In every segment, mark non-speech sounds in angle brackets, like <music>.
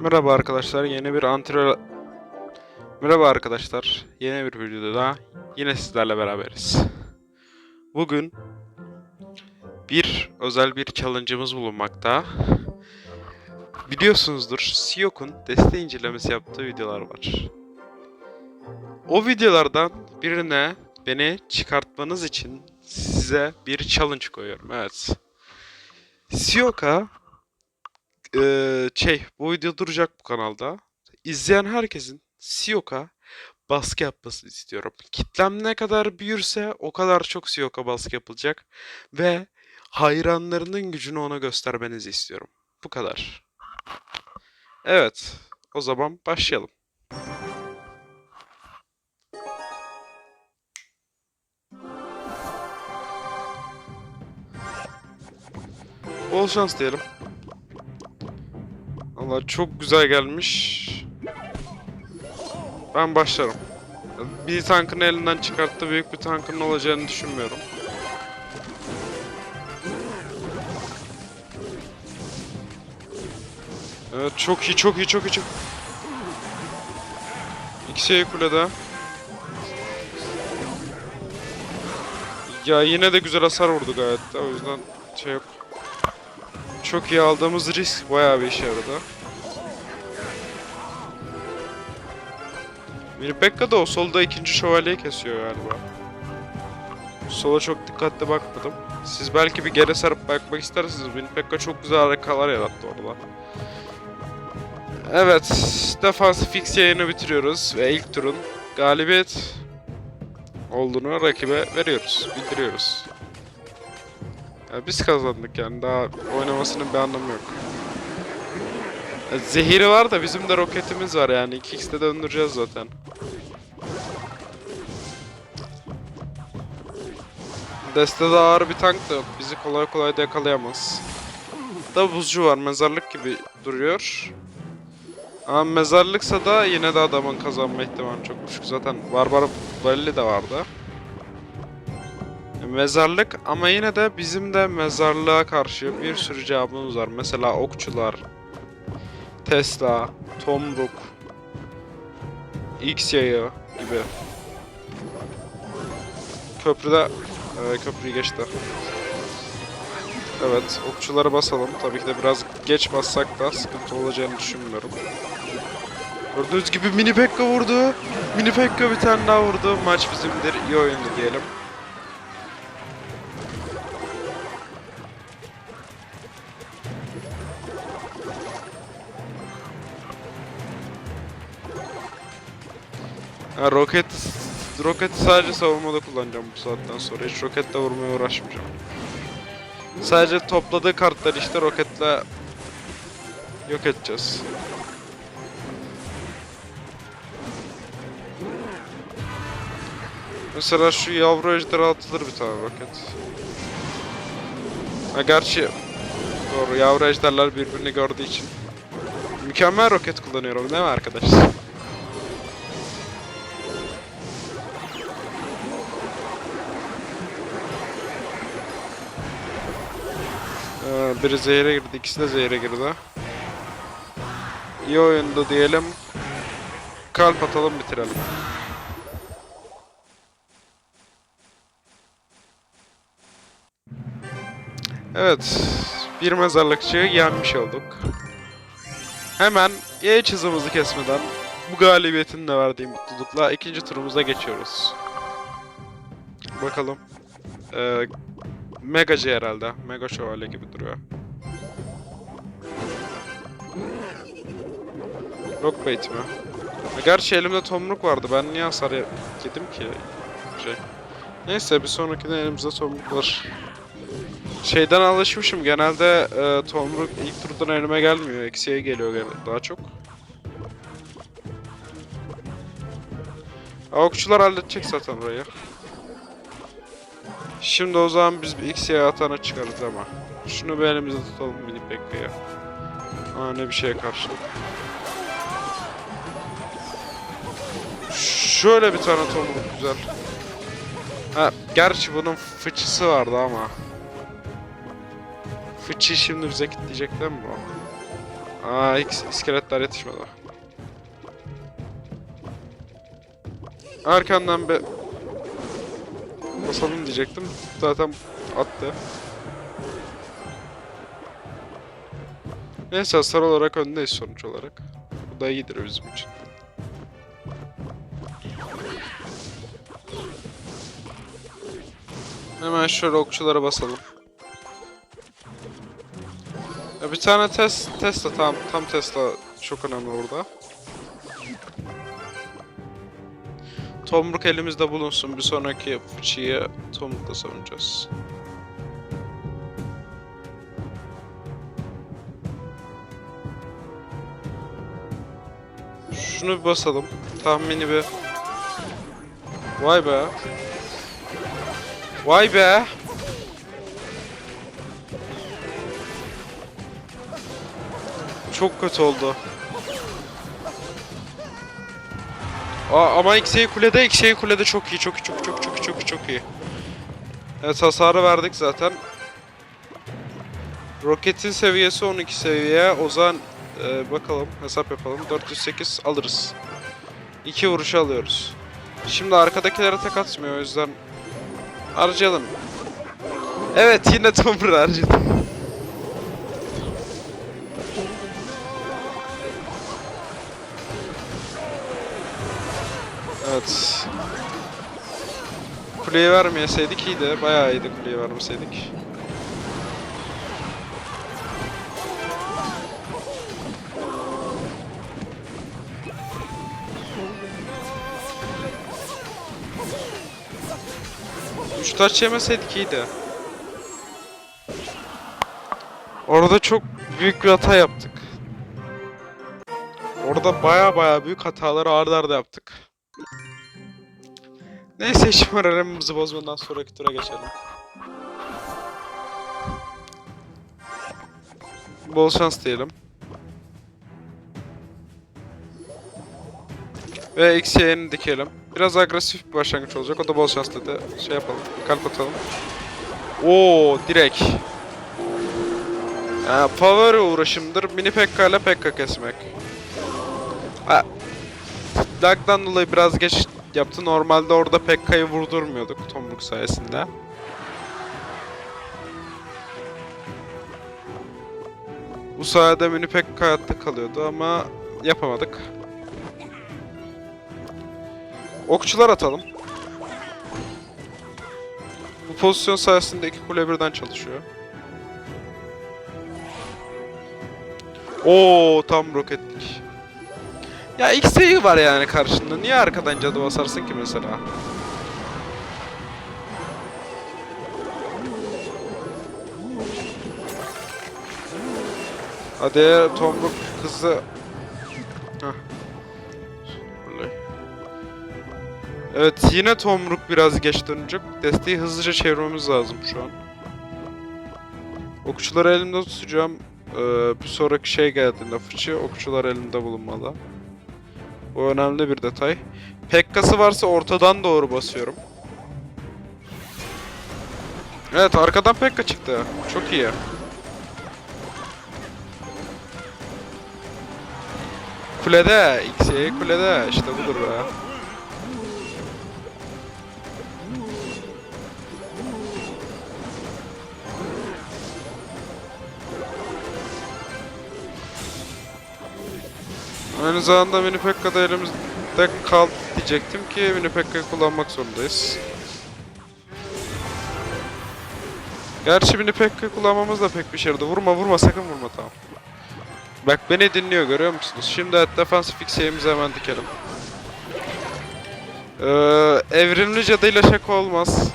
Merhaba arkadaşlar, yeni bir antrenör... Merhaba arkadaşlar, yeni bir videoda daha yine sizlerle beraberiz. Bugün bir özel bir challenge'ımız bulunmakta. Biliyorsunuzdur, Siyok'un deste incelemesi yaptığı videolar var. O videolardan birine beni çıkartmanız için size bir challenge koyuyorum, evet. Siyok'a eee, şey bu video duracak bu kanalda. İzleyen herkesin Siyok'a baskı yapmasını istiyorum. Kitlem ne kadar büyürse o kadar çok Siyok'a baskı yapılacak ve hayranlarının gücünü ona göstermenizi istiyorum. Bu kadar. Evet, o zaman başlayalım. Bol şans diyelim. Allah çok güzel gelmiş. Ben başlarım. Bir tankın elinden çıkarttı. Büyük bir tankın olacağını düşünmüyorum. Evet çok iyi çok iyi çok iyi çok İkisi kulede. Ya yine de güzel hasar vurdu gayet de o yüzden şey yok. Çok iyi aldığımız risk bayağı bir işe yaradı. Mirpekka da o solda ikinci şövalyeyi kesiyor galiba. Sola çok dikkatli bakmadım. Siz belki bir geri sarıp bakmak istersiniz. Mirpekka çok güzel harikalar yarattı orada. Evet, defansif fix yayını bitiriyoruz ve ilk turun galibiyet olduğunu rakibe veriyoruz, bildiriyoruz. Ya biz kazandık yani daha oynamasının bir anlamı yok. Zehiri var da bizim de roketimiz var yani 2x'te döndüreceğiz zaten. Destede ağır bir tank da yok. Bizi kolay kolay da yakalayamaz. Da buzcu var. Mezarlık gibi duruyor. Ama mezarlıksa da yine de adamın kazanma ihtimali çok düşük. Zaten Barbar Valli de vardı. Mezarlık ama yine de bizim de mezarlığa karşı bir sürü cevabımız var. Mesela okçular, Tesla, Tomruk, X yayı gibi. Köprüde e, köprüyü geçti. Evet, okçulara basalım. Tabii ki de biraz geç bassak da sıkıntı olacağını düşünmüyorum. Gördüğünüz gibi Mini Pekka vurdu. Mini Pekka bir tane daha vurdu. Maç bizimdir. İyi oyundu diyelim. Ha, roket roketi sadece savunmada kullanacağım bu saatten sonra. Hiç roketle vurmaya uğraşmayacağım. Sadece topladığı kartları işte roketle yok edeceğiz. Mesela şu yavru ejderha atılır bir tane roket. Ha gerçi doğru yavru ejderler birbirini gördüğü için. Mükemmel roket kullanıyorum değil mi arkadaşlar? Ee, biri zehre girdi, ikisi de zehre girdi. İyi oyundu diyelim. Kalp atalım bitirelim. Evet, bir mezarlıkçıyı yenmiş olduk. Hemen geç hızımızı kesmeden bu galibiyetin de verdiği mutlulukla ikinci turumuza geçiyoruz. Bakalım. Ee, Megacı herhalde. Mega şövalye gibi duruyor. Rockbait mi? Gerçi elimde tomruk vardı. Ben niye hasar ye- yedim ki? Şey. Neyse bir sonrakinde elimizde tomruk var. Şeyden alışmışım. Genelde e, tomruk ilk turdan elime gelmiyor. Eksiye geliyor daha çok. Okçular halledecek zaten orayı. Şimdi o zaman biz bir X'ye atana çıkarız ama. Şunu bir elimizde tutalım mini Pekka'ya. Aa ne bir şeye karşı. Şöyle bir tane tomruk güzel. Ha, gerçi bunun fıçısı vardı ama. Fıçıyı şimdi bize kitleyecek değil mi bu? Aa is- iskeletler yetişmedi. Arkandan bir basalım diyecektim. Zaten attı. Neyse hasar olarak öndeyiz sonuç olarak. Bu da iyidir bizim için. Hemen şöyle okçulara basalım. Ya bir tane test Tesla tam tam Tesla çok önemli burada. Tomruk elimizde bulunsun. Bir sonraki fıçıyı Tomruk'la savunacağız. Şunu bir basalım. Tahmini bir. Vay be. Vay be. Çok kötü oldu. Aa, ama X'e kulede, X'e kulede çok iyi, çok iyi, çok çok çok çok çok iyi. Evet hasarı verdik zaten. Roketin seviyesi 12 seviye. O zaman e, bakalım hesap yapalım. 408 alırız. 2 vuruş alıyoruz. Şimdi arkadakilere tek atmıyor o yüzden harcayalım. Evet yine Tomb harcadık. Evet. Kuleyi vermeyeseydik iyiydi. Bayağı iyiydi kuleyi vermeseydik. Üç taç yemeseydik iyiydi. Orada çok büyük bir hata yaptık. Orada baya baya büyük hataları arda arda yaptık. Neyse var aramımızı bozmadan sonraki tura geçelim. Bol şans diyelim. Ve X'ye dikelim. Biraz agresif bir başlangıç olacak. O da bol şans dedi. Şey yapalım. Kalp atalım. Oo direkt. Ha, favori uğraşımdır. Mini Pekka ile Pekka kesmek. Lag'dan dolayı biraz geç yaptı. Normalde orada Pekka'yı vurdurmuyorduk Tomruk sayesinde. Bu sayede Mini Pekka hayatta kalıyordu ama yapamadık. Okçular atalım. Bu pozisyon sayesinde iki kule birden çalışıyor. Oo tam roketlik. Ya X'e var yani karşında. Niye arkadan cadı basarsın ki mesela? Hadi Tomruk kızı. Evet yine Tomruk biraz geç dönecek. Desteği hızlıca çevirmemiz lazım şu an. Okçuları elimde tutacağım. Ee, bir sonraki şey geldiğinde fıçı okçular elimde bulunmalı. Bu önemli bir detay. Pekkası varsa ortadan doğru basıyorum. Evet arkadan Pekka çıktı. Çok iyi. Kulede, X'ye kulede. İşte budur be. Aynı zamanda Mini Pekka da elimizde kal diyecektim ki Pekka'yı kullanmak zorundayız. Gerçi Pekka'yı kullanmamız da pek bir şey. Vurma vurma sakın vurma tamam. Bak beni dinliyor görüyor musunuz? Şimdi defansif fixeyimizi hemen dikelim. Ee, evrimli cadıyla şaka olmaz.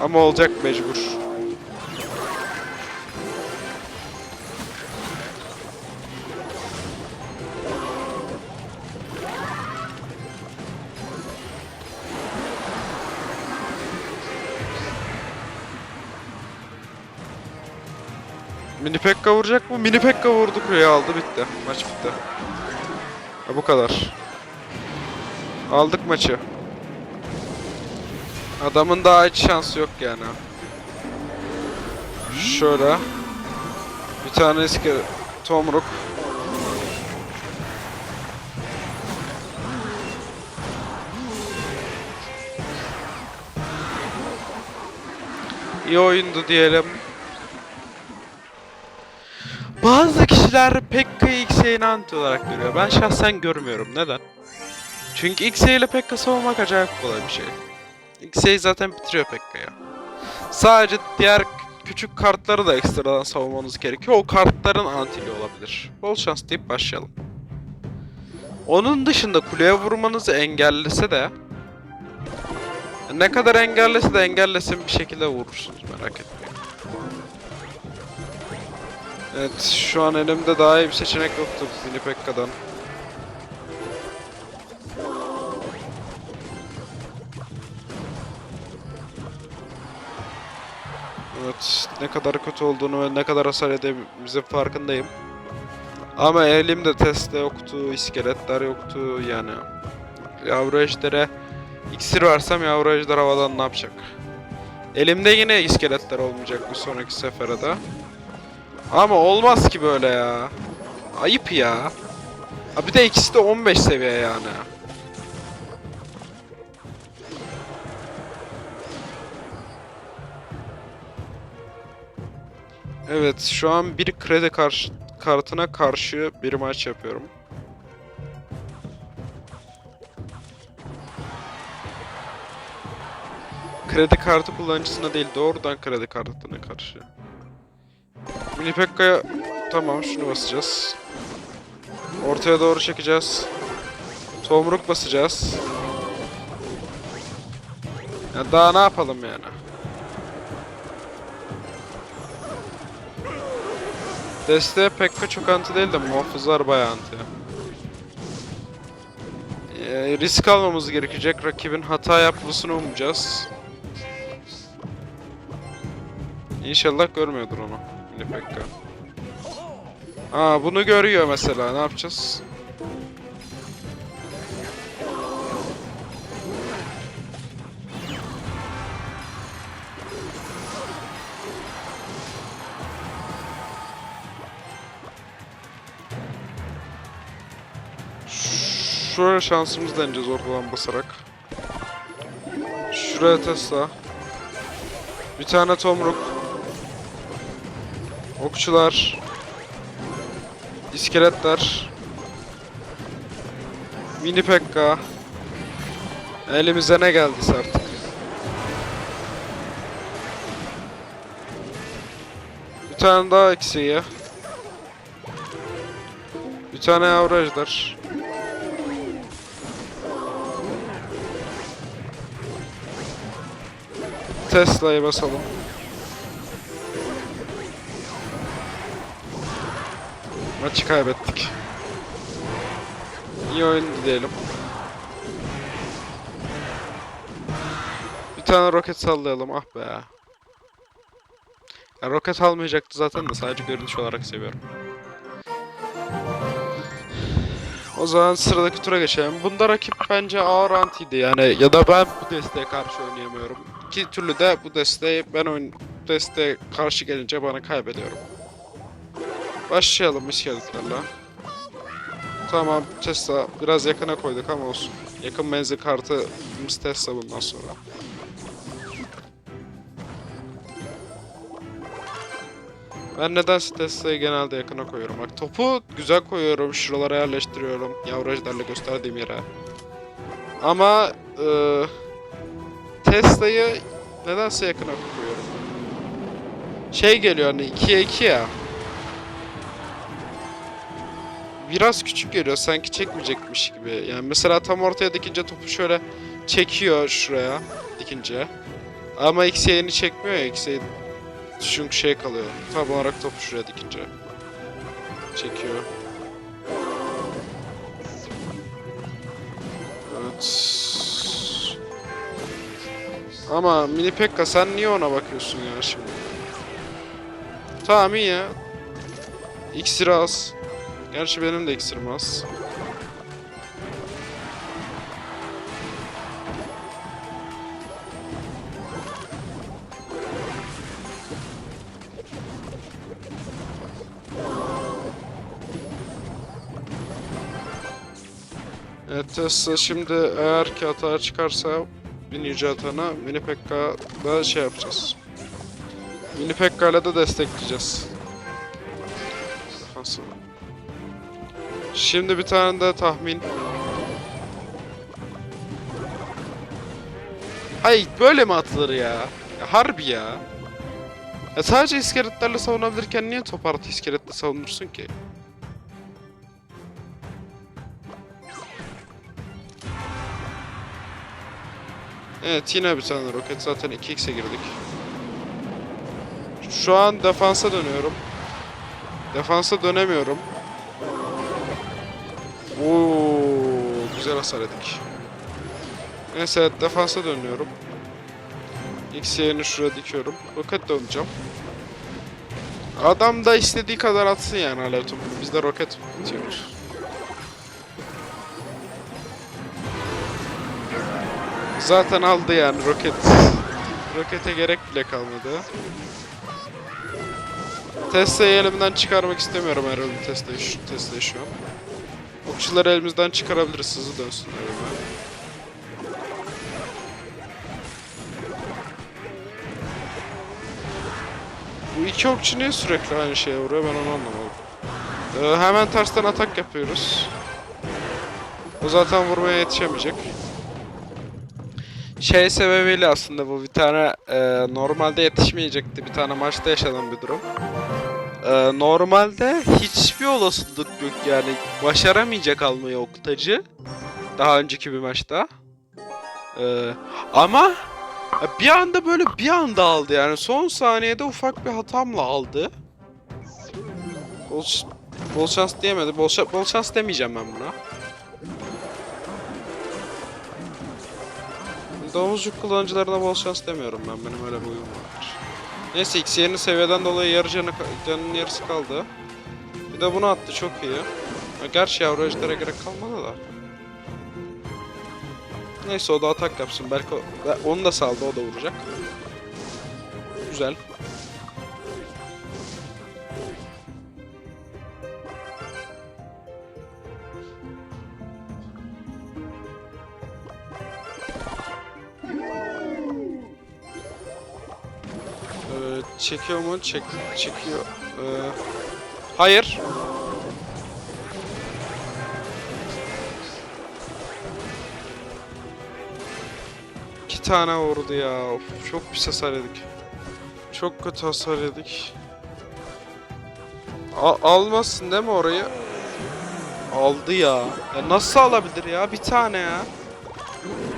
Ama olacak mecbur. Mini Pekka vuracak mı? Mini Pekka vurdu kuleye aldı bitti. Maç bitti. Ya bu kadar. Aldık maçı. Adamın daha hiç şansı yok yani. Şöyle. Bir tane eski tomruk. İyi oyundu diyelim. Bazı kişiler Pekka'yı X'e inanti olarak görüyor. Ben şahsen görmüyorum. Neden? Çünkü X'e ile Pekka savunmak acayip kolay bir şey. X'e zaten bitiriyor Pekka'ya. Sadece diğer küçük kartları da ekstradan savunmanız gerekiyor. O kartların antili olabilir. Bol şans deyip başlayalım. Onun dışında kuleye vurmanızı engellese de ne kadar engellese de engellesin bir şekilde vurursunuz merak etmeyin. Evet şu an elimde daha iyi bir seçenek yoktu Mini Pekka'dan. Evet ne kadar kötü olduğunu ve ne kadar hasar edememizin farkındayım. Ama elimde teste yoktu, iskeletler yoktu yani. Yavru ejdere iksir versem yavru ejder havadan ne yapacak? Elimde yine iskeletler olmayacak bir sonraki sefere de. Ama olmaz ki böyle ya. Ayıp ya. Ha bir de ikisi de 15 seviye yani. Evet şu an bir kredi karşı kartına karşı bir maç yapıyorum. Kredi kartı kullanıcısına değil doğrudan kredi kartına karşı. Pekka'ya tamam şunu basacağız. Ortaya doğru çekeceğiz. Tomruk basacağız. Ya daha ne yapalım yani? Desteğe Pekka çok anti değil de muhafızlar bayağı anti. Ee, risk almamız gerekecek. Rakibin hata yapmasını umacağız. İnşallah görmüyordur onu. Pekka. Aa bunu görüyor mesela. Ne yapacağız? Şöyle şansımızı deneyeceğiz ortadan basarak. Şuraya Tesla. Bir tane tomruk. Okçular. İskeletler. Mini Pekka. Elimize ne geldiyse artık. Bir tane daha eksiği. Bir tane yavru ejder. Tesla'yı basalım. Maçı kaybettik. İyi oyun diyelim. Bir tane roket sallayalım ah be. Ya roket almayacaktı zaten de sadece görünüş olarak seviyorum. O zaman sıradaki tura geçelim. Bunda rakip bence ağır antiydi yani ya da ben bu desteğe karşı oynayamıyorum. İki türlü de bu desteği ben oyun desteğe karşı gelince bana kaybediyorum. Başlayalım iskeletlerle. Tamam Tesla biraz yakına koyduk ama olsun. Yakın menzil kartımız Tesla bundan sonra. Ben nedense Tesla'yı genelde yakına koyuyorum. Bak topu güzel koyuyorum. Şuralara yerleştiriyorum. Yavru ejderle gösterdiğim yere. Ama eee Tesla'yı nedense yakına koyuyorum. Şey geliyor hani 2'ye 2 ya. Biraz küçük geliyor sanki çekmeyecekmiş gibi. Yani mesela tam ortaya dikince topu şöyle çekiyor şuraya dikince. Ama X'ye çekmiyor ya X'ye çünkü şey kalıyor. Tam olarak topu şuraya dikince. Çekiyor. Evet. Ama Mini Pekka sen niye ona bakıyorsun ya şimdi? Tamam iyi ya. İksir az. Gerçi benim de iksirim az. Evet Tesla şimdi eğer ki hata çıkarsa binici hatana Mini Pekka da şey yapacağız. Mini Pekka'yla da destekleyeceğiz. Şimdi bir tane de tahmin. Hayır böyle mi atılır ya? ya harbi ya. Ya sadece iskeletlerle savunabilirken niye top artı iskeletle savunursun ki? Evet yine bir tane roket zaten 2x'e girdik. Şu an defansa dönüyorum. Defansa dönemiyorum. Oo, güzel hasar yedik. Neyse defansa dönüyorum. X yerini şuraya dikiyorum. Roket döneceğim. Adam da istediği kadar atsın yani alev topu. Biz de roket atıyoruz. Zaten aldı yani roket. Rokete gerek bile kalmadı. Tesla'yı elimden çıkarmak istemiyorum herhalde Tesla'yı şu, Tesla'yı şu an. Okçuları elimizden çıkarabiliriz hızlı dönsünler hemen. Bu iki okçu niye sürekli aynı şeye vuruyor ben onu anlamadım. Ee, hemen tersten atak yapıyoruz. O zaten vurmaya yetişemeyecek. Şey sebebiyle aslında bu bir tane e, normalde yetişmeyecekti. Bir tane maçta yaşanan bir durum. E, normalde hiçbir olasılık yok yani başaramayacak almayı Oktacı. Daha önceki bir maçta. E, ama bir anda böyle bir anda aldı yani son saniyede ufak bir hatamla aldı. Bol, bol şans diyemedi. Bol, bol şans demeyeceğim ben buna. Domuzcuk kullanıcılarına bol şans demiyorum ben. Benim öyle bir huyum vardır. Neyse X'yerin seviyeden dolayı yarı canı, canının yarısı kaldı. Bir de bunu attı çok iyi. Gerçi yavru gerek kalmadı da. Neyse o da atak yapsın. Belki o, onu da saldı o da vuracak. Güzel. Çekiyor mu? Çek, çekiyor. Ee, hayır. İki tane vurdu ya. Of, çok pis hasar yedik. Çok kötü hasar yedik. A- almasın değil mi orayı? Aldı ya. ya. Nasıl alabilir ya? Bir tane ya.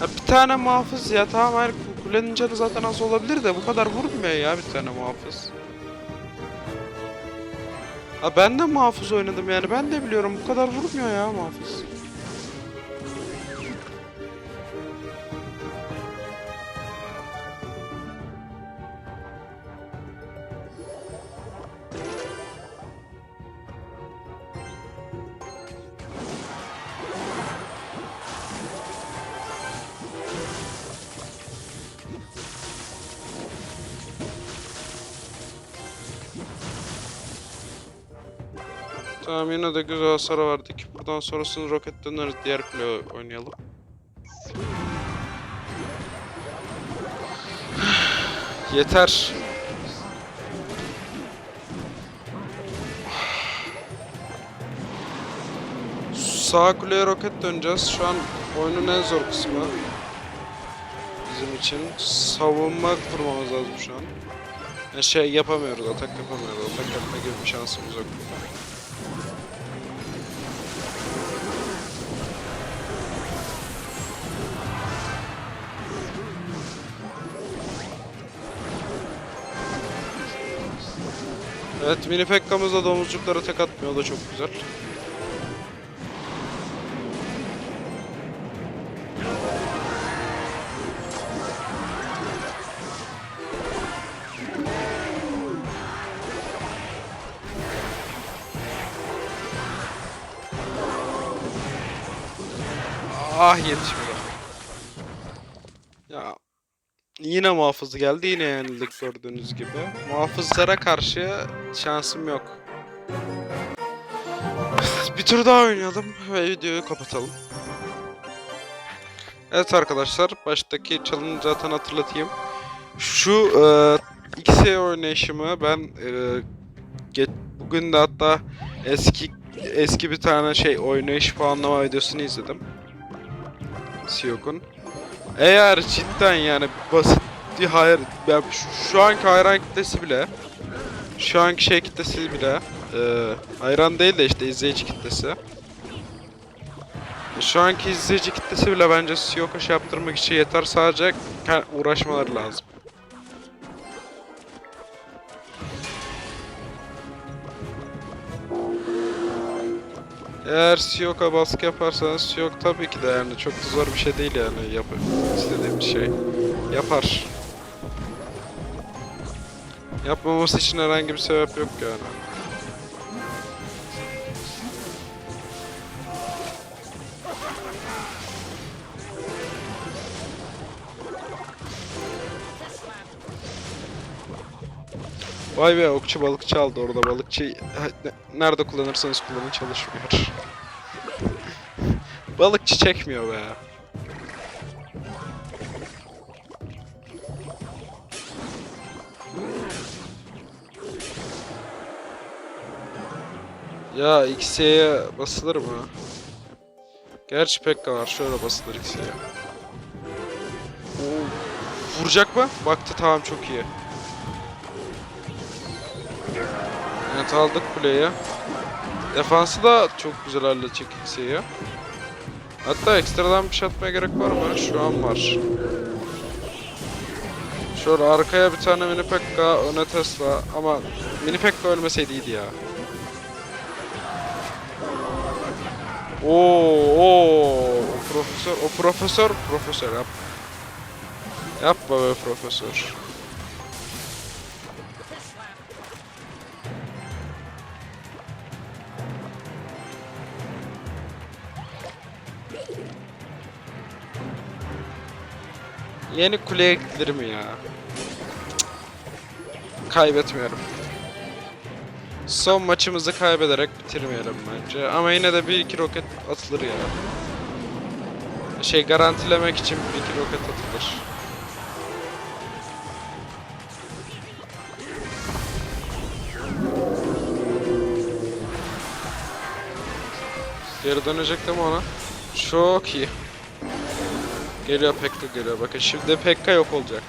Ya bir tane muhafız ya. Tamam hayır kulenin canı zaten az olabilir de bu kadar vurmuyor ya bir tane muhafız. Ha ben de muhafız oynadım yani ben de biliyorum bu kadar vurmuyor ya muhafız. Tamam yine de güzel hasar verdik. Buradan sonrasını roket döneriz. Diğer kule oynayalım. <sighs> Yeter. Sağ kuleye roket döneceğiz. Şu an oyunun en zor kısmı. Bizim için. Savunma kurmamız lazım şu an. Yani şey yapamıyoruz, atak yapamıyoruz. Atak yapma gibi bir şansımız yok. Evet mini Pekka'mız da domuzcuklara tek atmıyor o da çok güzel. Ah yetişmedi. Yine muhafız geldi yine yenildik gördüğünüz gibi. Muhafızlara karşı şansım yok. <laughs> Bir tur daha oynayalım ve videoyu kapatalım. Evet arkadaşlar baştaki challenge zaten hatırlatayım. Şu e, XE oynayışımı ben e, ge- bugün de hatta eski eski bir tane şey oynayış puanlama videosunu izledim. Siyok'un. Eğer cidden yani basit hayır ben şu, şu anki hayran kitlesi bile şu anki şey kitlesi bile e, hayran değil de işte izleyici kitlesi. Şu anki izleyici kitlesi bile bence Siyok'a şey yaptırmak için yeter sadece uğraşmaları lazım. Eğer Siyok'a baskı yaparsanız Siyok tabii ki de yani çok zor bir şey değil yani yap istediğim şey yapar. Yapmaması için herhangi bir sebep yok yani. Vay be okçu balıkçı aldı orada balıkçı ne- nerede kullanırsanız kullanın çalışmıyor. <laughs> balıkçı çekmiyor be. Ya X'ye basılır mı? Gerçi Pekka var. Şöyle basılır X'ye. Vuracak mı? Baktı tamam çok iyi. Evet aldık kuleyi. Defansı da çok güzel halledecek X'ye. Hatta ekstradan bir şey atmaya gerek var mı? Şu an var. Şöyle arkaya bir tane mini Pekka, öne Tesla ama mini Pekka ölmeseydi iyiydi ya. Oo, oo, o profesör, o profesör, profesör yap. Yapma be profesör. Yeni kuleye gidilir mi ya? Kaybetmiyorum. Son maçımızı kaybederek bitirmeyelim bence. Ama yine de bir iki roket atılır ya. Şey garantilemek için bir iki roket atılır. Geri dönecek değil mi ona? Çok iyi. Geliyor Pekka geliyor. Bakın şimdi Pekka yok olacak.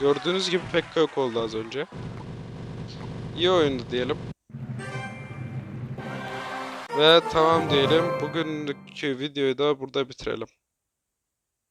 Gördüğünüz gibi Pekka yok oldu az önce. İyi oyundu diyelim. Ve tamam diyelim. Bugünkü videoyu da burada bitirelim.